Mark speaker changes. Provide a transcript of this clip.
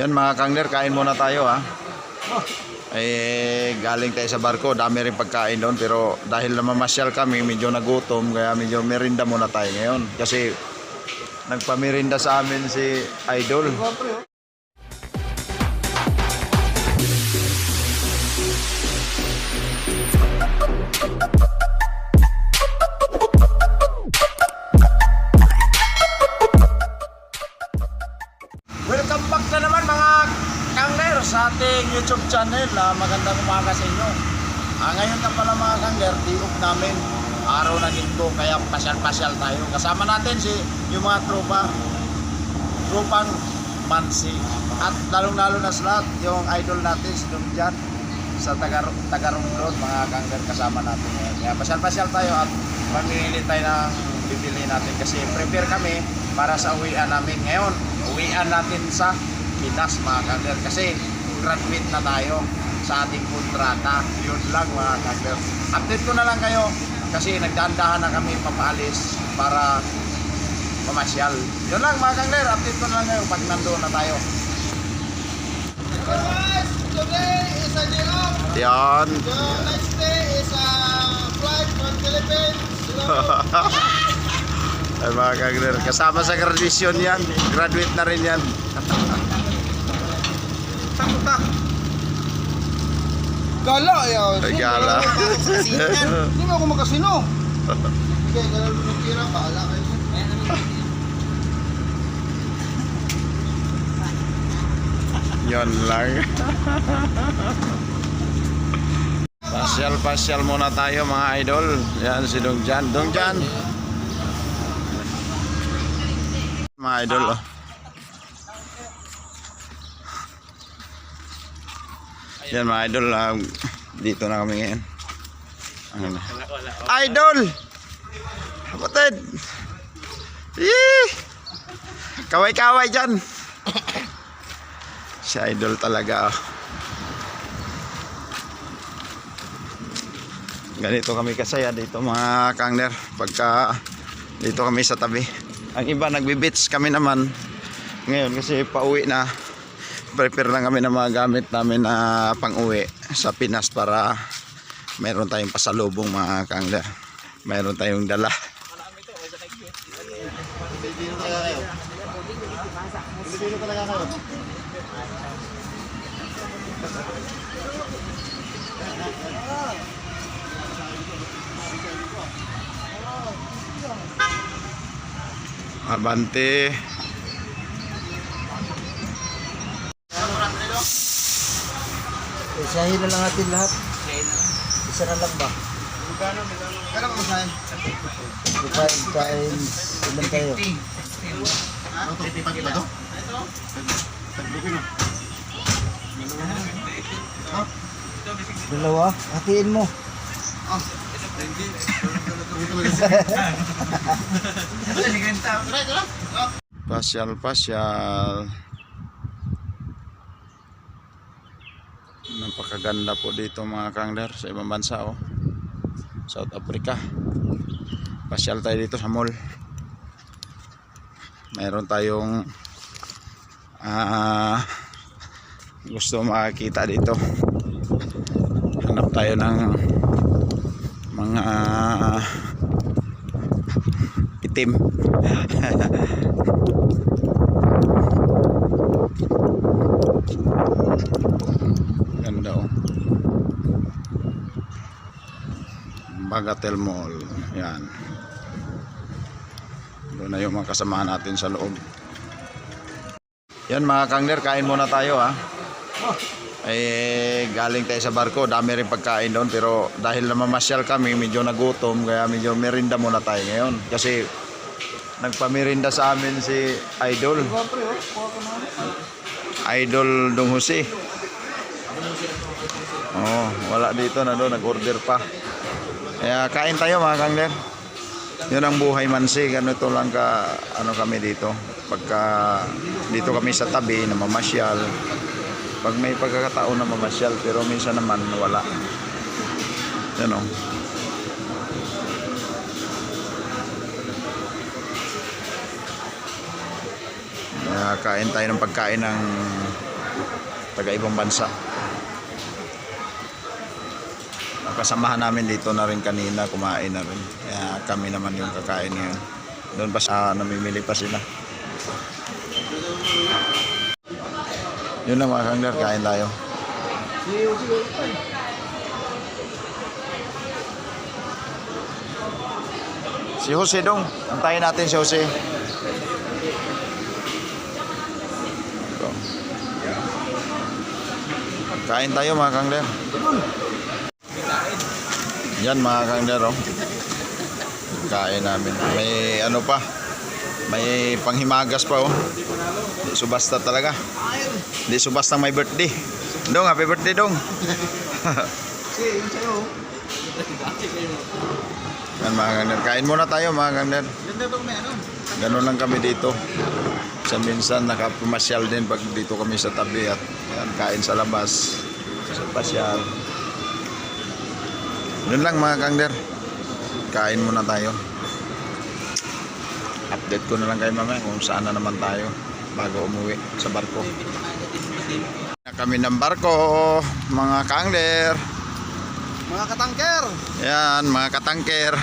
Speaker 1: Yan mga kangler, kain muna tayo ha. Eh, galing tayo sa barko, dami rin pagkain doon pero dahil namamasyal kami, medyo nagutom kaya medyo merinda muna tayo ngayon kasi nagpamirinda sa amin si Idol. Welcome ating YouTube channel. Ah, magandang umaga sa inyo. Ah, ngayon na pala mga kangler, diop namin araw ng linggo kaya pasyal-pasyal tayo. Kasama natin si yung mga tropa, tropang Mansi. At lalong-lalo na sa lahat, yung idol natin si Dom Jan sa Tagarong Tagarong Road, mga kangler kasama natin ngayon. Kaya pasyal-pasyal tayo at mamili tayo ng bibili natin kasi prepare kami para sa uwian namin ngayon. Uwian natin sa Pinas mga kangler kasi graduate na tayo sa ating kontrata. Yun lang mga kangler. Update ko na lang kayo kasi nagdahan-dahan na kami papaalis para pamasyal. Yun lang mga kangler, update ko na lang kayo pag nandoon na tayo. Yan.
Speaker 2: The next day is a flight from Philippines.
Speaker 1: Ay mga kangler, kasama sa graduation yan. Graduate na rin yan.
Speaker 2: punta? Gala, yaw.
Speaker 1: Ay, gala.
Speaker 2: Hindi mo ako makasino. Sige, gala mo tira, bahala kayo.
Speaker 1: Yun lang. Pasyal-pasyal muna tayo mga idol. Yan si Dong Jan. Dong Jan. Mga idol oh. Yan mga idol. ah, dito na kami ngayon. Ano na? Idol! Kapatid! Yee! Kaway-kaway dyan! Si idol talaga. oh. Ganito kami kasaya dito mga kangler pagka dito kami sa tabi. Ang iba nagbi-beach kami naman ngayon kasi pauwi na. Prepare lang kami ng mga gamit namin na pang-uwi sa Pinas para meron tayong pasalubong mga kangler. Meron tayong dala. Abante.
Speaker 2: Isahin na lang natin lahat. Isa na lang ba? Kala mo saan? Five times, ilan tayo? Ano to? Pag ba to? Dalawa? Hatiin mo.
Speaker 1: Pasyal, pasyal. Napakaganda po dito mga kangler sa ibang bansa oh. South Africa. Pasyal tayo dito sa mall. Mayroon tayong ah gusto makakita dito. Hanap tayo ng mga itim. Ganda oh. Bagatel Mall. Yan. Doon na yung mga kasamahan natin sa loob. Yan mga kangler, kain muna tayo ha. Eh, galing tayo sa barko, dami rin pagkain doon pero dahil namamasyal kami, medyo nagutom kaya medyo merinda muna tayo ngayon. Kasi nagpamirinda sa amin si Idol. Idol Dong Jose. Oh, wala dito na doon, nag-order pa. Kaya kain tayo mga kangler. Yun ang buhay mansi, ganito lang ka ano kami dito. Pagka dito kami sa tabi na mamasyal. Pag may pagkakataon na mamasyal pero minsan naman wala. Yan oh. Kaya kain tayo ng pagkain ng taga ibang bansa. Kasamahan namin dito na rin kanina, kumain na rin. Kaya kami naman yung kakain ngayon. Doon pa sa namimili pa sila. Yun lang mga kangler, kain tayo. Si Jose dong, antayin natin si Jose. Kain tayo mga kangler. Yan mga kangler oh. Kain namin. May ano pa. May panghimagas pa oh. Di subasta talaga. Di subasta may birthday. Dong, happy birthday dong. Yan mga kangler. Kain muna tayo mga
Speaker 2: itong may ano.
Speaker 1: Ganun lang kami dito. Sa minsan nakapumasyal din pag dito kami sa tabi at yan, kain sa labas. Sa pasyal. Yun lang mga kangler. Kain muna tayo. Update ko na lang kayo mamaya kung saan na naman tayo bago umuwi sa barko. Na kami ng barko, mga kangler.
Speaker 2: Mga katangker.
Speaker 1: Yan, mga katangker.